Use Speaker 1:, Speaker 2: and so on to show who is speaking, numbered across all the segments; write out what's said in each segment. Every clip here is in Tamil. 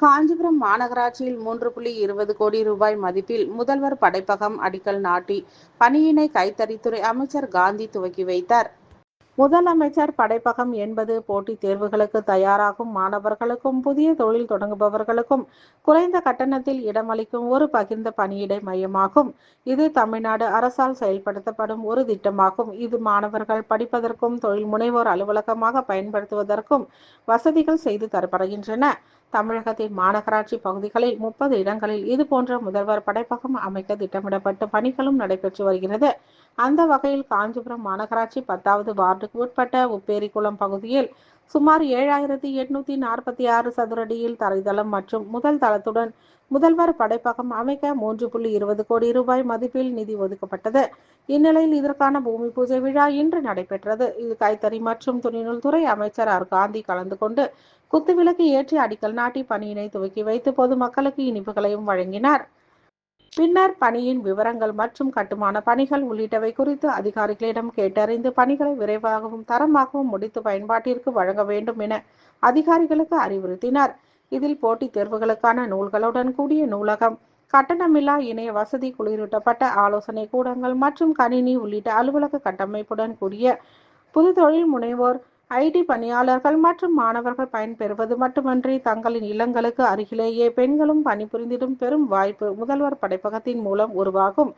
Speaker 1: காஞ்சிபுரம் மாநகராட்சியில் மூன்று புள்ளி இருபது கோடி ரூபாய் மதிப்பில் முதல்வர் படைப்பகம் அடிக்கல் நாட்டி பணியினை கைத்தறித்துறை அமைச்சர் காந்தி துவக்கி வைத்தார். முதலமைச்சர் படைப்பகம் என்பது போட்டித் தேர்வுகளுக்கு தயாராகும் மாணவர்களுக்கும் புதிய தொழில் தொடங்குபவர்களுக்கும் குறைந்த கட்டணத்தில் இடமளிக்கும் ஒரு பகிர்ந்த பணியிடை மையமாகும். இது தமிழ்நாடு அரசால் செயல்படுத்தப்படும் ஒரு திட்டமாகும். இது மாணவர்கள் படிப்பதற்கும் தொழில் முனைவோர் அலுவலகமாக பயன்படுத்துவதற்கும் வசதிகள் செய்து தரப்படுகின்றன. தமிழகத்தின் மாநகராட்சி பகுதிகளில் முப்பது இடங்களில் இது போன்ற முதல்வர் படைப்பகம் அமைக்க திட்டமிடப்பட்டு பணிகளும் நடைபெற்று வருகிறது. அந்த வகையில் காஞ்சிபுரம் மாநகராட்சி பத்தாவது வார்டுக்கு உட்பட்ட உப்பேரிக்குளம் பகுதியில் சுமார் ஏழாயிரத்தி எட்நூத்தி நாற்பத்தி ஆறு சதுரடியில் தரைதளம் மற்றும் முதல் தளத்துடன் முதல்வர் படைப்பகம் அமைக்க மூன்று புள்ளி இருபது கோடி ரூபாய் மதிப்பில் நிதி ஒதுக்கப்பட்டது. இந்நிலையில் இதற்கான பூமி பூஜை விழா இன்று நடைபெற்றது. இது கைத்தறி மற்றும் துறை அமைச்சர் ஆர். காந்தி கலந்து கொண்டு குத்துவிளக்கு ஏற்றி அடிக்கல் நாட்டி பணியினை துவக்கி வைத்து பொதுமக்களுக்கு இனிப்புகளையும் வழங்கினார். பின்னர் பணியின் விவரங்கள் மற்றும் கட்டுமான பணிகள் உள்ளிட்டவை குறித்து அதிகாரிகளிடம் கேட்டறிந்து பணிகளை விரைவாகவும் தரமாகவும் முடித்து பயன்பாட்டிற்கு வழங்க வேண்டும் என அதிகாரிகளுக்கு அறிவுறுத்தினார். இதில் போட்டித் தேர்வுகளுக்கான நூல்களுடன் கூடிய நூலகம். கட்டணமில்லா இணைய வசதி குளிரூட்டப்பட்ட ஆலோசனை கூடங்கள் மற்றும் கணினி உள்ளிட்ட அலுவலக கட்டமைப்புடன் கூடிய புது தொழில் முனைவோர் ஐடி பணியாளர்கள் மற்றும் மாணவர்கள் பயன்பெறுவது மட்டுமன்றி தங்களின் இல்லங்களுக்கு அருகிலேயே பெண்களும் பணிபுரிந்திடும் பெரும் வாய்ப்பு முதல்வர் படைப்பகத்தின் மூலம் உருவாகும்.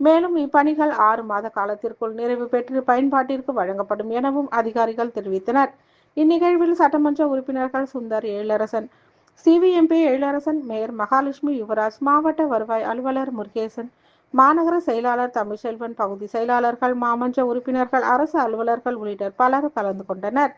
Speaker 1: மேலும் இப்பணிகள் ஆறு மாத காலத்திற்குள் நிறைவு பெற்று பயன்பாட்டிற்கு வழங்கப்படும் எனவும் அதிகாரிகள் தெரிவித்தனர். இந்நிகழ்வில் சட்டமன்ற உறுப்பினர்கள் சுந்தர் எழிலரசன் சிவிஎம்பி எழிலரசன் மேயர் மகாலட்சுமி யுவராஜ் மாவட்ட வருவாய் அலுவலர் முருகேசன் மாநகர செயலாளர் தமிழ்செல்வன் பகுதி செயலாளர்கள் மாமன்ற உறுப்பினர்கள் அரசு அலுவலர்கள் உள்ளிட்ட பலர் கலந்து கொண்டனர்.